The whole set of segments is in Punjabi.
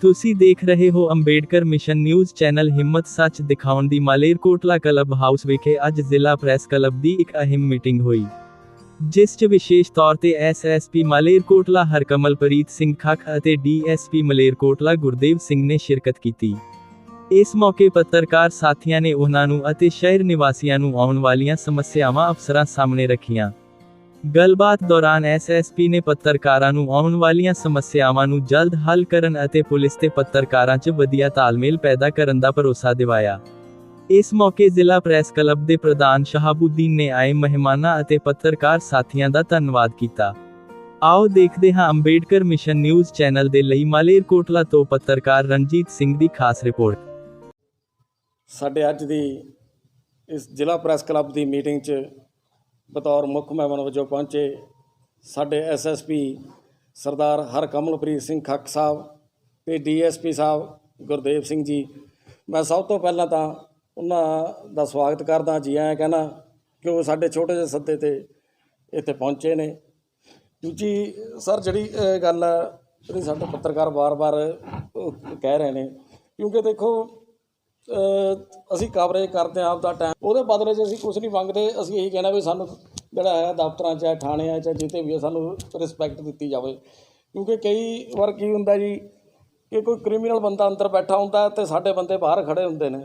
ਤੁਸੀਂ ਦੇਖ ਰਹੇ ਹੋ ਅੰਬੇਡਕਰ ਮਿਸ਼ਨ ਨਿਊਜ਼ ਚੈਨਲ ਹਿੰਮਤ ਸੱਚ ਦਿਖਾਉਣ ਦੀ ਮਾਲੇਰਕੋਟਲਾ ਕਲੱਬ ਹਾਊਸ ਵਿਖੇ ਅੱਜ ਜ਼ਿਲ੍ਹਾ ਪ੍ਰੈਸ ਕਲੱਬ ਦੀ ਇੱਕ ਅਹਿਮ ਮੀਟਿੰਗ ਹੋਈ, ਜਿਸ 'ਚ ਵਿਸ਼ੇਸ਼ ਤੌਰ ਤੇ ਐਸਐਸਪੀ ਮਾਲੇਰਕੋਟਲਾ ਹਰਕਮਲਪ੍ਰੀਤ ਸਿੰਘ ਖੱਖ ਅਤੇ ਡੀਐਸਪੀ ਮਾਲੇਰਕੋਟਲਾ ਗੁਰਦੇਵ ਸਿੰਘ ਨੇ ਸ਼ਿਰਕਤ ਕੀਤੀ। ਇਸ ਮੌਕੇ ਪੱਤਰਕਾਰ ਸਾਥੀਆਂ ਨੇ ਉਹਨਾਂ ਨੂੰ ਅਤੇ ਸ਼ਹਿਰ ਨਿਵਾਸੀਆਂ ਨੂੰ ਆਉਣ ਵਾਲੀਆਂ ਸਮੱਸਿਆਵਾਂ ਅਫਸਰਾਂ ਸਾਹਮਣੇ ਰੱਖੀਆਂ। ਗੱਲਬਾਤ ਦੌਰਾਨ ਐਸਐਸਪੀ ਨੇ ਪੱਤਰਕਾਰਾਂ ਨੂੰ ਆਉਣ ਵਾਲੀਆਂ ਸਮੱਸਿਆਵਾਂ ਨੂੰ ਜਲਦ ਹੱਲ ਕਰਨ ਅਤੇ ਪੁਲਿਸ ਤੇ ਪੱਤਰਕਾਰਾਂ 'ਚ ਵਧੀਆ ਤਾਲਮੇਲ ਪੈਦਾ ਕਰਨ ਦਾ ਭਰੋਸਾ ਦਿਵਾਇਆ। ਇਸ ਮੌਕੇ ਜ਼ਿਲ੍ਹਾ ਪ੍ਰੈਸ ਕਲੱਬ ਦੇ ਪ੍ਰਧਾਨ ਸ਼ਹਾਬੁੱਦੀਨ ਨੇ ਆਏ ਮਹਿਮਾਨਾਂ ਅਤੇ ਪੱਤਰਕਾਰ ਸਾਥੀਆਂ ਦਾ ਧੰਨਵਾਦ ਕੀਤਾ। ਆਓ ਦੇਖਦੇ ਹਾਂ ਅੰਬੇਡਕਰ ਮਿਸ਼ਨ ਨਿਊਜ਼ ਚੈਨਲ ਦੇ ਲਈ ਮਾਲੇਰਕੋਟਲਾ ਤੋਂ ਪੱਤਰਕਾਰ ਰਣਜੀਤ ਸਿੰਘ ਦੀ ਖਾਸ ਰਿਪੋਰਟ। ਸਾਡੇ ਅੱਜ ਦੀ ਇਸ ਜ਼ਿਲ੍ਹਾ ਪ੍ਰੈਸ ਕਲੱਬ ਦੀ ਮੀਟਿੰਗ 'ਚ ਬਤੌਰ ਮੁੱਖ ਮਹਿਮਾਨ ਵਜੋਂ ਪਹੁੰਚੇ ਸਾਡੇ ਐਸਐਸਪੀ ਸਰਦਾਰ ਹਰਕਮਲਪ੍ਰੀਤ ਸਿੰਘ ਖੱਕ ਸਾਹਿਬ ਤੇ ਡੀਐਸਪੀ ਸਾਹਿਬ ਗੁਰਦੇਵ ਸਿੰਘ ਜੀ। ਮੈਂ ਸਭ ਤੋਂ ਪਹਿਲਾਂ ਤਾਂ ਉਹਨਾਂ ਦਾ ਸਵਾਗਤ ਕਰਦਾ ਜੀ। ਐਂ ਕਹਿਣਾ ਕਿ ਉਹ ਸਾਡੇ ਛੋਟੇ ਜਿਹੇ ਸੱਦੇ ਤੇ ਇੱਥੇ ਪਹੁੰਚੇ ਨੇ। ਦੂਜੀ, ਸਰ, ਜਿਹੜੀ ਗੱਲ ਹੈ ਜਿਹੜੀ ਸਾਡੇ ਪੱਤਰਕਾਰ ਵਾਰ-ਵਾਰ ਕਹਿ ਰਹੇ ਨੇ, ਕਿਉਂਕਿ ਦੇਖੋ ਅਸੀਂ ਕਵਰੇਜ ਕਰਦੇ ਹਾਂ ਆਪਦਾ ਟਾਈਮ ਉਹਦੇ ਬਦਲੇ 'ਚ ਅਸੀਂ ਕੁਝ ਨਹੀਂ ਮੰਗਦੇ, ਅਸੀਂ ਇਹੀ ਕਹਿਣਾ ਵੀ ਸਾਨੂੰ ਜਿਹੜਾ ਹੈ ਦਫ਼ਤਰਾਂ 'ਚ ਚਾਹੇ ਥਾਣਿਆਂ 'ਚ ਚਾਹੇ ਜਿੱਥੇ ਵੀ ਹੈ, ਸਾਨੂੰ ਰਿਸਪੈਕਟ ਦਿੱਤੀ ਜਾਵੇ। ਕਿਉਂਕਿ ਕਈ ਵਾਰ ਕੀ ਹੁੰਦਾ ਜੀ, ਕਿ ਕੋਈ ਕ੍ਰਿਮੀਨਲ ਬੰਦਾ ਅੰਦਰ ਬੈਠਾ ਹੁੰਦਾ ਤੇ ਸਾਡੇ ਬੰਦੇ ਬਾਹਰ ਖੜੇ ਹੁੰਦੇ ਨੇ।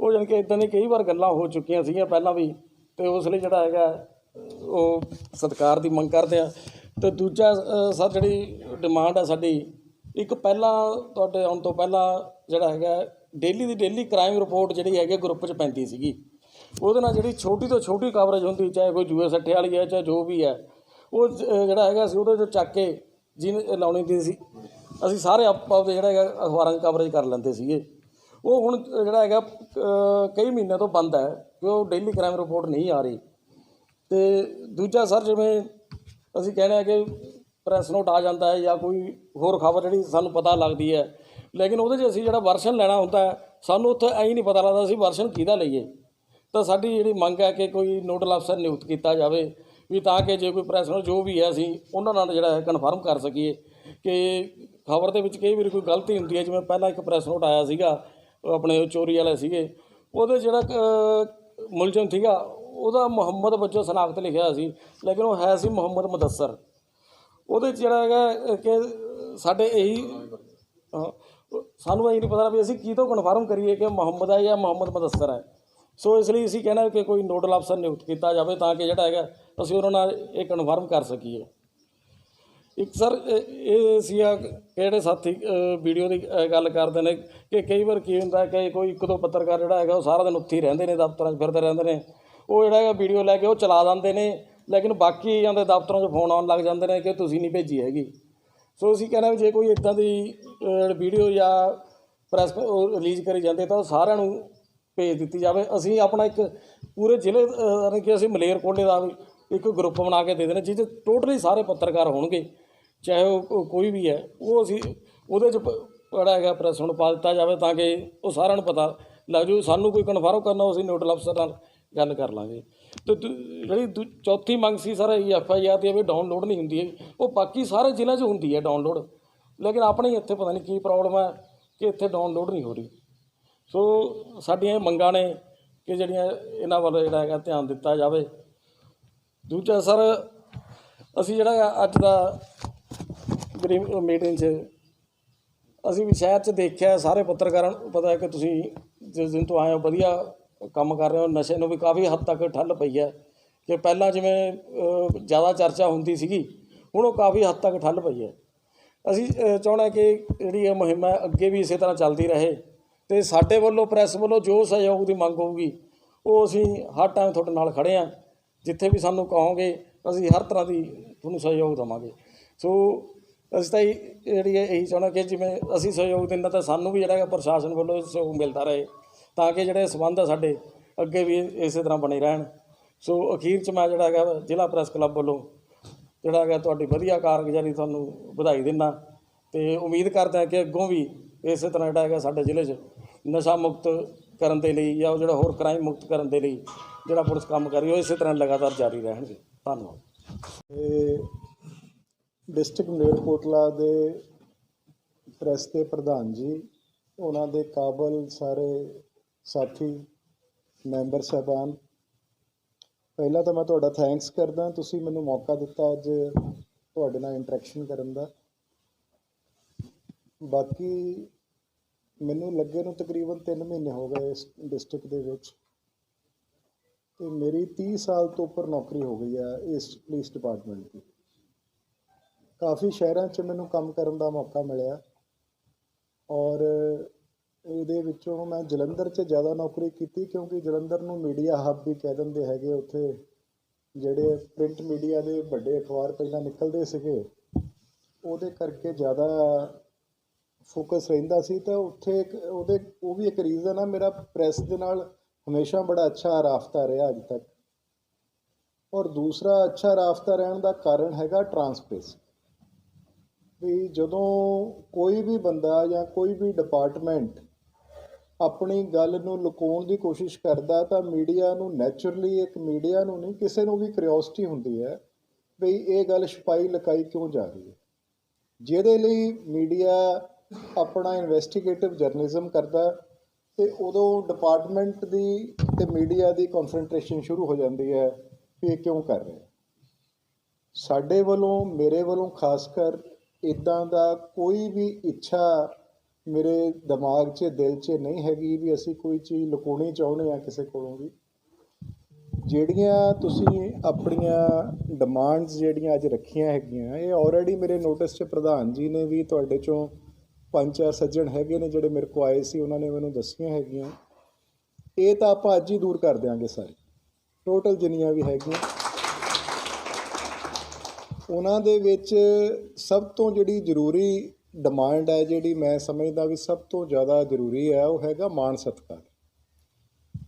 ਉਹ ਜਾਣੀ ਕਿ ਇਦਾਂ ਦੀ ਕਈ ਵਾਰ ਗੱਲਾਂ ਹੋ ਚੁੱਕੀਆਂ ਸੀਗੀਆਂ ਪਹਿਲਾਂ ਵੀ, ਤੇ ਉਸ ਲਈ ਜਿਹੜਾ ਹੈਗਾ, ਉਹ ਸਤਕਾਰ ਦੀ ਮੰਗ ਕਰਦੇ ਆ। ਤੇ ਦੂਜਾ ਸਰ, ਜਿਹੜੀ ਡਿਮਾਂਡ ਆ ਸਾਡੀ, ਇੱਕ ਪਹਿਲਾਂ ਤੁਹਾਡੇ ਆਉਣ ਤੋਂ ਪਹਿਲਾਂ ਜਿਹੜਾ ਹੈਗਾ ਡੇਲੀ ਦੀ ਡੇਲੀ ਕ੍ਰਾਈਮ ਰਿਪੋਰਟ ਜਿਹੜੀ ਹੈਗੀ ਗਰੁੱਪ 'ਚ ਪੈਂਦੀ ਸੀਗੀ। ਉਹਦੇ ਨਾਲ ਜਿਹੜੀ ਛੋਟੀ ਤੋਂ ਛੋਟੀ ਕਵਰੇਜ ਹੁੰਦੀ, ਚਾਹੇ ਕੋਈ ਜੂਏ ਸੱਠੇ ਵਾਲੀ ਹੈ, ਚਾਹੇ ਜੋ ਵੀ ਹੈ, ਉਹ ਜਿਹੜਾ ਹੈਗਾ ਸੀ, ਉਹਦੇ 'ਚ ਚੱਕ ਕੇ ਜਿਹਨੇ ਲਾਉਣੀ ਦੀ ਸੀ। ਅਸੀਂ ਸਾਰੇ ਆਪ, ਆਪਦੇ ਜਿਹੜਾ ਹੈਗਾ ਅਖਬਾਰਾਂ 'ਚ ਕਵਰੇਜ ਕਰ ਲੈਂਦੇ ਸੀਗੇ। ਉਹ ਹੁਣ ਜਿਹੜਾ ਹੈਗਾ ਕਈ ਮਹੀਨਿਆਂ ਤੋਂ ਬੰਦ ਹੈ ਕਿ ਉਹ ਡੇਲੀ ਕ੍ਰਾਈਮ ਰਿਪੋਰਟ ਨਹੀਂ ਆ ਰਹੀ। ਤੇ ਦੂਜਾ ਸਰ, ਜਿਵੇਂ ਅਸੀਂ ਕਹਿੰਦੇ ਆ ਕਿ ਪ੍ਰੈਸ ਨੋਟ ਆ ਜਾਂਦਾ ਹੈ ਜਾਂ ਕੋਈ ਹੋਰ ਖਬਰ ਜਿਹੜੀ ਸਾਨੂੰ ਪਤਾ ਲੱਗਦੀ ਹੈ ਲੇਕਿਨ ਉਹਦੇ 'ਚ ਅਸੀਂ ਜਿਹੜਾ ਵਰਸ਼ਨ ਲੈਣਾ ਹੁੰਦਾ ਸਾਨੂੰ ਉੱਥੇ ਐਂ ਨਹੀਂ ਪਤਾ ਲੱਗਦਾ ਅਸੀਂ ਵਰਸ਼ਨ ਕਿਹਦਾ ਲਈਏ। ਤਾਂ ਸਾਡੀ ਜਿਹੜੀ ਮੰਗ ਹੈ ਕਿ ਕੋਈ ਨੋਡਲ ਅਫਸਰ ਨਿਯੁਕਤ ਕੀਤਾ ਜਾਵੇ ਵੀ ਤਾਂ ਕਿ ਜੇ ਕੋਈ ਪ੍ਰੈਸ ਨੋਟ ਜੋ ਵੀ ਹੈ ਅਸੀਂ ਉਹਨਾਂ ਨਾਲ ਜਿਹੜਾ ਹੈ ਕਨਫਰਮ ਕਰ ਸਕੀਏ ਕਿ ਖਬਰ ਦੇ ਵਿੱਚ ਕਈ ਵਾਰੀ ਕੋਈ ਗਲਤੀ ਹੁੰਦੀ ਹੈ ਜਿਵੇਂ ਪਹਿਲਾਂ ਇੱਕ ਪ੍ਰੈਸ ਨੋਟ ਆਇਆ ਸੀਗਾ ਆਪਣੇ ਉਹ ਚੋਰੀ ਵਾਲੇ ਸੀਗੇ। ਉਹਦੇ ਜਿਹੜਾ ਅ, ਮੁਲਜ਼ਮ ਸੀਗਾ ਉਹਦਾ ਮੁਹੰਮਦ ਵਜੋਂ ਸਨਾਖਤ ਲਿਖਿਆ ਸੀ ਲੇਕਿਨ ਉਹ ਹੈ ਸੀ ਮੁਹੰਮਦ ਮੁਦੱਸਰ। ਉਹਦੇ 'ਚ ਜਿਹੜਾ ਹੈਗਾ ਕਿ ਸਾਡੇ ਇਹੀ ਸਾਨੂੰ ਇਹ ਨਹੀਂ ਪਤਾ ਵੀ ਅਸੀਂ ਕੀ ਤੋਂ ਕਨਫਰਮ ਕਰੀਏ ਕਿ ਮੁਹੰਮਦ ਹੈ ਜਾਂ ਮੁਹੰਮਦ ਮੁਦੱਸਰ ਹੈ। ਸੋ ਇਸ ਲਈ ਅਸੀਂ ਕਹਿਣਾ ਕਿ ਕੋਈ ਨੋਡਲ ਅਫਸਰ ਨਿਯੁਕਤ ਕੀਤਾ ਜਾਵੇ ਤਾਂ ਕਿ ਜਿਹੜਾ ਹੈਗਾ, ਅਸੀਂ ਉਹਨਾਂ ਨਾਲ ਇਹ ਕਨਫਰਮ ਕਰ ਸਕੀਏ। ਇੱਕ ਸਰ, ਇਹ- ਇਹ ਸੀ ਆ ਕਿਹੜੇ ਸਾਥੀ ਵੀਡੀਓ ਦੀ ਗੱਲ ਕਰਦੇ ਨੇ ਕਿ ਕਈ ਵਾਰ ਕੀ ਹੁੰਦਾ ਕਿ ਕੋਈ ਇੱਕ ਦੋ ਪੱਤਰਕਾਰ ਜਿਹੜਾ ਹੈਗਾ ਉਹ ਸਾਰਾ ਦਿਨ ਉੱਥੇ ਹੀ ਰਹਿੰਦੇ ਨੇ, ਦਫ਼ਤਰਾਂ 'ਚ ਫਿਰਦੇ ਰਹਿੰਦੇ ਨੇ। ਉਹ ਜਿਹੜਾ ਹੈਗਾ ਵੀਡੀਓ ਲੈ ਕੇ ਉਹ ਚਲਾ ਦਿੰਦੇ ਨੇ, ਲੇਕਿਨ ਬਾਕੀ ਜਾਂਦੇ ਦਫ਼ਤਰਾਂ 'ਚ ਫੋਨ ਆਉਣ ਲੱਗ ਜਾਂਦੇ ਨੇ ਕਿ ਤੁਸੀਂ ਨਹੀਂ ਭੇਜੀ ਹੈਗੀ। ਸੋ ਅਸੀਂ ਕਹਿੰਦੇ ਵੀ ਜੇ ਕੋਈ ਇਦਾਂ ਦੀ ਵੀਡੀਓ ਜਾਂ ਪ੍ਰੈਸ ਰਿਲੀਜ਼ ਕਰੀ ਜਾਂਦੇ ਤਾਂ ਉਹ ਸਾਰਿਆਂ ਨੂੰ ਭੇਜ ਦਿੱਤੀ ਜਾਵੇ। ਅਸੀਂ ਆਪਣਾ ਇੱਕ ਪੂਰੇ ਜ਼ਿਲ੍ਹੇ ਯਾਨੀ ਕਿ ਅਸੀਂ ਮਲੇਰਕੋਟਲੇ ਦਾ ਵੀ ਇੱਕ ਗਰੁੱਪ ਬਣਾ ਕੇ ਦੇ ਦੇਣਾ ਜਿਹਦੇ ਟੋਟਲੀ ਸਾਰੇ ਪੱਤਰਕਾਰ ਹੋਣਗੇ, ਚਾਹੇ ਉਹ ਕੋਈ ਵੀ ਹੈ। ਉਹ ਅਸੀਂ, ਉਹਦੇ 'ਚ ਪ- ਜਿਹੜਾ ਹੈਗਾ ਪ੍ਰੈਸ ਨੂੰ ਪਾ ਦਿੱਤਾ ਜਾਵੇ ਤਾਂ ਕਿ ਉਹ ਸਾਰਿਆਂ ਨੂੰ ਪਤਾ ਲੱਗ ਜੂ। ਸਾਨੂੰ ਕੋਈ ਕਨਫਰਮ ਕਰਨਾ ਉਹ ਅਸੀਂ ਨੋਡਲ ਅਫਸਰ ਨਾਲ ਗੱਲ ਕਰ ਲਾਂਗੇ। ਤੇ ਦੂ- ਜਿਹੜੀ ਦੂ- ਚੌਥੀ ਮੰਗ ਸੀ ਸਰ ਇਹ ਐਫ ਆਈ ਆਰ ਦੀ ਤੇ ਵੀ ਡਾਊਨਲੋਡ ਨਹੀਂ ਹੁੰਦੀ ਹੈਗੀ। ਉਹ ਬਾਕੀ ਸਾਰੇ ਜ਼ਿਲ੍ਹਿਆਂ 'ਚ ਹੁੰਦੀ ਹੈ ਡਾਊਨਲੋਡ। ਲੇਕਿਨ ਆਪਣੇ ਇੱਥੇ ਪਤਾ ਨਹੀਂ ਕੀ ਪ੍ਰੋਬਲਮ ਹੈ ਕਿ ਇੱਥੇ ਡਾਊਨਲੋਡ ਨਹੀਂ ਹੋ ਰਹੀ। ਸੋ ਸਾਡੀਆਂ ਇਹ ਮੰਗਾਂ ਨੇ ਕਿ ਜਿਹੜੀਆਂ ਇਹਨਾਂ ਵੱਲ ਜਿਹੜਾ ਹੈਗਾ ਧਿਆਨ ਦਿੱਤਾ ਜਾਵੇ। ਦੂਜਾ ਸਰ, ਅਸੀਂ ਜਿਹੜਾ ਹੈਗਾ ਅੱਜ ਦਾ ਮੀਟਿੰਗ 'ਚ ਅਸੀਂ ਵੀ ਸ਼ਹਿਰ 'ਚ ਦੇਖਿਆ, ਸਾਰੇ ਪੱਤਰਕਾਰਾਂ ਨੂੰ ਪਤਾ ਹੈ ਕਿ ਤੁਸੀਂ ਜਿਸ ਦਿਨ ਤੋਂ ਆਏ ਹੋ, ਵਧੀਆ ਕੰਮ ਕਰ ਰਹੇ ਹੋ ਨਸ਼ੇ ਨੂੰ ਵੀ ਕਾਫੀ ਹੱਦ ਤੱਕ ਠੱਲ ਪਈ ਹੈ। ਕਿ ਪਹਿਲਾਂ ਜਿਵੇਂ ਜ਼ਿਆਦਾ ਚਰਚਾ ਹੁੰਦੀ ਸੀਗੀ ਹੁਣ ਉਹ ਕਾਫੀ ਹੱਦ ਤੱਕ ਠੱਲ ਪਈ ਹੈ। ਅਸੀਂ ਅ, ਚਾਹੁੰਦੇ ਹਾਂ ਕਿ ਜਿਹੜੀ ਇਹ ਮੁਹਿੰਮ ਹੈ ਅੱਗੇ ਵੀ ਇਸੇ ਤਰ੍ਹਾਂ ਚੱਲਦੀ ਰਹੇ ਤੇ ਸਾਡੇ ਵੱਲੋਂ ਪ੍ਰੈਸ ਵੱਲੋਂ ਜੋ ਸਹਿਯੋਗ ਦੀ ਮੰਗ ਹੋਊਗੀ ਉਹ ਅਸੀਂ ਹਰ ਟਾਈਮ ਤੁਹਾਡੇ ਨਾਲ ਖੜੇ ਹਾਂ। ਜਿੱਥੇ ਵੀ ਸਾਨੂੰ ਕਹੋਗੇ ਅਸੀਂ ਹਰ ਤਰ੍ਹਾਂ ਦੀ ਤੁਹਾਨੂੰ ਸਹਿਯੋਗ ਦੇਵਾਂਗੇ। ਸੋ ਅਸੀਂ ਤਾਂ ਇਹ- ਜਿਹੜੀ ਹੈ ਇਹੀ ਚਾਹੁੰਦਾ ਕਿ ਜਿਵੇਂ ਅਸੀਂ ਸਹਿਯੋਗ ਦਿੰਦਾ ਤਾਂ ਸਾਨੂੰ ਵੀ ਜਿਹੜਾ ਪ੍ਰਸ਼ਾਸਨ ਵੱਲੋਂ ਸਹਿਯੋਗ ਮਿਲਦਾ ਰਹੇ। ਤਾਂ ਕਿ ਜਿਹੜੇ ਸਬੰਧ ਆ ਸਾਡੇ ਅੱਗੇ ਵੀ ਇਸੇ ਤਰ੍ਹਾਂ ਬਣੇ ਰਹਿਣ। ਸੋ ਅਖੀਰ 'ਚ ਮੈਂ ਜਿਹੜਾ ਹੈਗਾ ਜ਼ਿਲ੍ਹਾ ਪ੍ਰੈਸ ਕਲੱਬ ਵੱਲੋਂ ਜਿਹੜਾ ਹੈਗਾ ਤੁਹਾਡੀ ਵਧੀਆ ਕਾਰਗੁਜ਼ਾਰੀ ਤੁਹਾਨੂੰ ਵਧਾਈ ਦਿੰਦਾ। ਤੇ ਉਮੀਦ ਕਰਦਾ ਕਿ ਅੱਗੋਂ ਵੀ ਇਸੇ ਤਰ੍ਹਾਂ ਜਿਹੜਾ ਹੈਗਾ ਸਾਡੇ ਜ਼ਿਲ੍ਹੇ 'ਚ ਨਸ਼ਾ ਮੁਕਤ ਕਰਨ ਦੇ ਲਈ ਜਾਂ ਜਿਹੜਾ ਹੋਰ ਕ੍ਰਾਈਮ ਮੁਕਤ ਕਰਨ ਦੇ ਲਈ ਜਿਹੜਾ ਪੁਲਿਸ ਕੰਮ ਕਰ ਰਹੀ ਉਹ ਇਸੇ ਤਰ੍ਹਾਂ ਲਗਾਤਾਰ ਜਾਰੀ ਰਹਿਣਗੇ। ਧੰਨਵਾਦ। ਇਹ ਡਿਸਟ੍ਰਿਕਟ ਮਲੇਰਕੋਟਲਾ ਦੇ ਪ੍ਰੈਸ ਦੇ ਪ੍ਰਧਾਨ ਜੀ, ਉਹਨਾਂ ਦੇ ਕਾਬਲ ਸਾਰੇ ਸਾਥੀ, ਮੈਂਬਰ ਸਾਹਿਬਾਨ, ਪਹਿਲਾਂ ਤਾਂ ਮੈਂ ਤੁਹਾਡਾ ਥੈਂਕਸ ਕਰਦਾ। ਤੁਸੀਂ ਮੈਨੂੰ ਮੌਕਾ ਦਿੱਤਾ ਅੱਜ ਤੁਹਾਡੇ ਨਾਲ ਇੰਟਰੈਕਸ਼ਨ ਕਰਨ ਦਾ। ਬਾਕੀ ਮੈਨੂੰ ਲੱਗੇ ਨੂੰ ਤਕਰੀਬਨ 3 ਮਹੀਨੇ ਹੋ ਗਏ ਇਸ ਡਿਸਟ੍ਰਿਕਟ ਦੇ ਵਿੱਚ। ਤੇ ਮੇਰੀ 30 ਸਾਲ ਤੋਂ ਉੱਪਰ ਨੌਕਰੀ ਹੋ ਗਈ ਆ ਇਸ ਪੁਲਿਸ ਡਿਪਾਰਟਮੈਂਟ ਦੀ। ਕਾਫੀ ਸ਼ਹਿਰਾਂ 'ਚ ਮੈਨੂੰ ਕੰਮ ਕਰਨ ਦਾ ਮੌਕਾ ਮਿਲਿਆ। ਔਰ ਇਹਦੇ ਵਿੱਚੋਂ ਮੈਂ ਜਲੰਧਰ 'ਚ ਜ਼ਿਆਦਾ ਨੌਕਰੀ ਕੀਤੀ ਕਿਉਂਕਿ ਜਲੰਧਰ ਨੂੰ ਮੀਡੀਆ ਹੱਬ ਵੀ ਕਹਿ ਦਿੰਦੇ ਹੈਗੇ ਉੱਥੇ, ਜਿਹੜੇ ਪ੍ਰਿੰਟ ਮੀਡੀਆ ਦੇ ਵੱਡੇ ਅਖਬਾਰ ਪਹਿਲਾਂ ਨਿਕਲਦੇ ਸੀਗੇ, ਉਹਦੇ ਕਰਕੇ ਜ਼ਿਆਦਾ ਫੋਕਸ ਰਹਿੰਦਾ ਸੀ ਤਾਂ ਉੱਥੇ ਇੱਕ ਉਹਦੇ, ਉਹ ਵੀ ਇੱਕ ਰੀਜ਼ਨ ਆ, ਮੇਰਾ ਪ੍ਰੈਸ ਦੇ ਨਾਲ ਹਮੇਸ਼ਾ ਬੜਾ ਅੱਛਾ ਰਾਫਤਾ ਰਿਹਾ ਅੱਜ ਤੱਕ। ਔਰ ਦੂਸਰਾ ਅੱਛਾ ਰਾਫਤਾ ਰਹਿਣ ਦਾ ਕਾਰਨ ਹੈਗਾ ਟਰਾਂਸਪੇਰੈਂਸੀ ਵੀ ਜਦੋਂ ਕੋਈ ਵੀ ਬੰਦਾ ਜਾਂ ਕੋਈ ਵੀ ਡਿਪਾਰਟਮੈਂਟ ਆਪਣੀ ਗੱਲ ਨੂੰ ਲੁਕਾਉਣ ਦੀ ਕੋਸ਼ਿਸ਼ ਕਰਦਾ ਤਾਂ ਮੀਡੀਆ ਨੂੰ ਨੇਚਰਲੀ ਇੱਕ ਮੀਡੀਆ ਨੂੰ ਨਹੀਂ, ਕਿਸੇ ਨੂੰ ਵੀ ਕਿਉਰਿਓਸਿਟੀ ਹੁੰਦੀ ਹੈ ਵੀ ਇਹ ਗੱਲ ਛਪਾਈ ਲਕਾਈ ਕਿਉਂ ਜਾ ਰਹੀ ਹੈ। ਜਿਹਦੇ ਲਈ ਮੀਡੀਆ ਆਪਣਾ ਇਨਵੈਸਟੀਗੇਟਿਵ ਜਰਨਲਿਜ਼ਮ ਕਰਦਾ ਤੇ ਉਦੋਂ ਡਿਪਾਰਟਮੈਂਟ ਦੀ ਤੇ ਮੀਡੀਆ ਦੀ ਕਨਸੈਂਟਰੇਸ਼ਨ ਸ਼ੁਰੂ ਹੋ ਜਾਂਦੀ ਹੈ ਵੀ ਇਹ ਕਿਉਂ ਕਰ ਰਿਹਾ ਸਾਡੇ ਵੱਲੋਂ, ਮੇਰੇ ਵੱਲੋਂ ਖਾਸ ਕਰ ਇਦਾਂ ਦਾ ਕੋਈ ਵੀ ਇੱਛਾ ਮੇਰੇ ਦਿਮਾਗ 'ਚ, ਦਿਲ 'ਚ ਨਹੀਂ ਹੈਗੀ ਵੀ ਅਸੀਂ ਕੋਈ ਚੀਜ਼ ਲੁਕਾਉਣੀ ਚਾਹੁੰਦੇ ਆ ਕਿਸੇ ਕੋਲੋਂ ਵੀ। ਜਿਹੜੀਆਂ ਤੁਸੀਂ ਆਪਣੀਆਂ ਡਿਮਾਂਡਸ ਜਿਹੜੀਆਂ ਅੱਜ ਰੱਖੀਆਂ ਹੈਗੀਆਂ, ਇਹ ਆਲਰੇਡੀ ਮੇਰੇ ਨੋਟਿਸ 'ਚ ਪ੍ਰਧਾਨ ਜੀ ਨੇ ਵੀ ਤੁਹਾਡੇ 'ਚੋਂ ਪੰਜ ਚਾਰ ਸੱਜਣ ਹੈਗੇ ਨੇ ਜਿਹੜੇ ਮੇਰੇ ਕੋ ਆਏ ਸੀ, ਉਹਨਾਂ ਨੇ ਮੈਨੂੰ ਦੱਸੀਆਂ ਹੈਗੀਆਂ। ਇਹ ਤਾਂ ਆਪਾਂ ਅੱਜ ਹੀ ਦੂਰ ਕਰ ਦਿਆਂਗੇ ਸਾਰੇ। ਟੋਟਲ ਜਿੰਨੀਆਂ ਵੀ ਹੈਗੀਆਂ। ਉਹਨਾਂ ਦੇ ਵਿੱਚ ਸਭ ਤੋਂ ਜਿਹੜੀ ਜ਼ਰੂਰੀ ਡਿਮਾਂਡ ਹੈ ਜਿਹੜੀ ਮੈਂ ਸਮਝਦਾ ਵੀ ਸਭ ਤੋਂ ਜ਼ਿਆਦਾ ਜ਼ਰੂਰੀ ਹੈ, ਉਹ ਹੈਗਾ ਮਾਣ ਸਤਿਕਾਰ।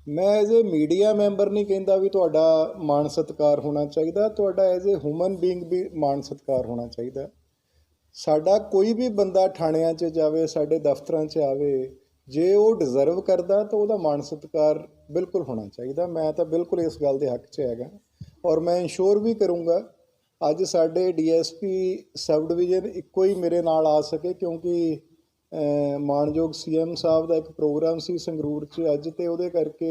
ਮੈਂ ਐਜ਼ ਅ ਮੀਡੀਆ ਮੈਂਬਰ ਨਹੀਂ ਕਹਿੰਦਾ ਵੀ ਤੁਹਾਡਾ ਮਾਣ ਸਤਿਕਾਰ ਹੋਣਾ ਚਾਹੀਦਾ, ਤੁਹਾਡਾ ਐਜ਼ ਅ ਹਿਊਮਨ ਬੀਇੰਗ ਵੀ ਮਾਣ ਸਤਿਕਾਰ ਹੋਣਾ ਚਾਹੀਦਾ। ਸਾਡਾ ਕੋਈ ਵੀ ਬੰਦਾ ਥਾਣਿਆਂ 'ਚ ਜਾਵੇ, ਸਾਡੇ ਦਫ਼ਤਰਾਂ 'ਚ ਆਵੇ, ਜੇ ਉਹ ਡਿਜ਼ਰਵ ਕਰਦਾ ਤਾਂ ਉਹਦਾ ਮਾਣ ਸਤਿਕਾਰ ਬਿਲਕੁਲ ਹੋਣਾ ਚਾਹੀਦਾ। ਮੈਂ ਤਾਂ ਬਿਲਕੁਲ ਇਸ ਗੱਲ ਦੇ ਹੱਕ 'ਚ ਹੈਗਾ। ਔਰ ਮੈਂ ਇਨਸ਼ੋਰ ਵੀ ਕਰੂੰਗਾ ਅੱਜ ਸਾਡੇ ਡੀਐਸਪੀ ਸਬ ਡਿਵੀਜ਼ਨ ਇੱਕੋ ਹੀ ਮੇਰੇ ਨਾਲ ਆ ਸਕੇ ਕਿਉਂਕਿ ਅਹ, ਮਾਣਯੋਗ ਸੀਐਮ ਸਾਹਿਬ ਦਾ ਇੱਕ ਪ੍ਰੋਗਰਾਮ ਸੀ ਸੰਗਰੂਰ 'ਚ ਅੱਜ ਤੇ ਉਹਦੇ ਕਰਕੇ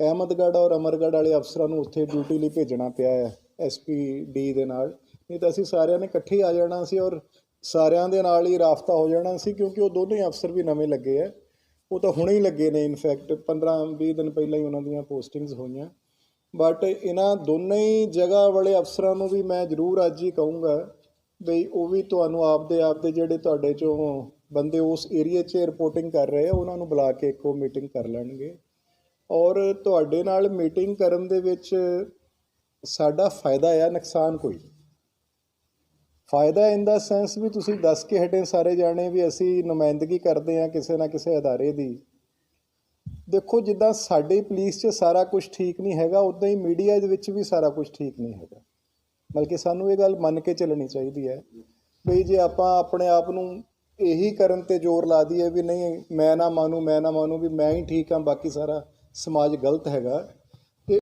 ਅਹਿਮਦਗੜ੍ਹ ਔਰ ਅਮਰਗੜ੍ਹ ਵਾਲੇ ਅਫਸਰਾਂ ਨੂੰ ਉੱਥੇ ਡਿਊਟੀ ਲਈ ਭੇਜਣਾ ਪਿਆ ਹੈ ਐਸਪੀ ਡੀ ਦੇ ਨਾਲ। ਨਹੀਂ ਤਾਂ ਅਸੀਂ ਸਾਰਿਆਂ ਨੇ ਇਕੱਠੇ ਆ ਜਾਣਾ ਸੀ ਔਰ ਸਾਰਿਆਂ ਦੇ ਨਾਲ ਹੀ ਰਾਫਤਾ ਹੋ ਜਾਣਾ ਸੀ ਕਿਉਂਕਿ ਉਹ ਦੋਨੇ ਅਫਸਰ ਵੀ ਨਵੇਂ ਲੱਗੇ ਆ ਉਹ ਤਾਂ ਹੁਣੇ ਹੀ ਲੱਗੇ ਨੇ ਇਨਫੈਕਟ 15 20 ਦਿਨ ਪਹਿਲਾਂ ਹੀ ਉਹਨਾਂ ਦੀਆਂ ਪੋਸਟਿੰਗਸ ਹੋਈਆਂ। ਬਟ ਇਹਨਾਂ ਦੋਨੇ ਹੀ ਜਗ੍ਹਾ ਵਾਲੇ ਅਫਸਰਾਂ ਨੂੰ ਵੀ ਮੈਂ ਜ਼ਰੂਰ ਅੱਜ ਹੀ ਕਹੂੰਗਾ ਬਈ ਉਹ ਵੀ ਤੁਹਾਨੂੰ ਆਪਦੇ ਆਪਦੇ ਜਿਹੜੇ ਤੁਹਾਡੇ ਚੋਂ ਬੰਦੇ ਉਸ ਏਰੀਆ 'ਚ ਰਿਪੋਰਟਿੰਗ ਕਰ ਰਹੇ ਆ, ਉਹਨਾਂ ਨੂੰ ਬੁਲਾ ਕੇ ਇੱਕੋ ਮੀਟਿੰਗ ਕਰ ਲੈਣਗੇ। ਔਰ ਤੁਹਾਡੇ ਨਾਲ ਮੀਟਿੰਗ ਕਰਨ ਦੇ ਵਿੱਚ ਸਾਡਾ ਫਾਇਦਾ ਆ, ਨੁਕਸਾਨ ਕੋਈ ਫਾਇਦਾ ਇਨ ਦਾ ਸੈਂਸ ਵੀ ਤੁਸੀਂ ਦੱਸ ਕੇ ਹਟੇ ਸਾਰੇ ਜਾਣੇ ਵੀ ਅਸੀਂ ਨੁਮਾਇੰਦਗੀ ਕਰਦੇ ਆ ਕਿਸੇ ਨਾ ਕਿਸੇ ਅਦਾਰੇ ਦੀ। ਦੇਖੋ, ਜਿੱਦਾਂ ਸਾਡੇ ਪੁਲਿਸ 'ਚ ਸਾਰਾ ਕੁਝ ਠੀਕ ਨਹੀਂ ਹੈਗਾ ਉਦਾਂ ਹੀ ਮੀਡੀਆ ਦੇ ਵਿੱਚ ਵੀ ਸਾਰਾ ਕੁਝ ਠੀਕ ਨਹੀਂ ਹੈਗਾ। ਬਲਕਿ ਸਾਨੂੰ ਇਹ ਗੱਲ ਮੰਨ ਕੇ ਚੱਲਣੀ ਚਾਹੀਦੀ ਹੈ ਵੀ ਜੇ ਆਪਾਂ ਆਪਣੇ ਆਪ ਨੂੰ ਇਹੀ ਕਰਨ ਤੇ ਜ਼ੋਰ ਲਾ ਦਈਏ ਵੀ ਨਹੀਂ, ਮੈਂ ਨਾ ਮੰਨੂ, ਮੈਂ ਨਾ ਮੰਨੂ, ਵੀ ਮੈਂ ਹੀ ਠੀਕ ਹਾਂ, ਬਾਕੀ ਸਾਰਾ ਸਮਾਜ ਗਲਤ ਹੈਗਾ।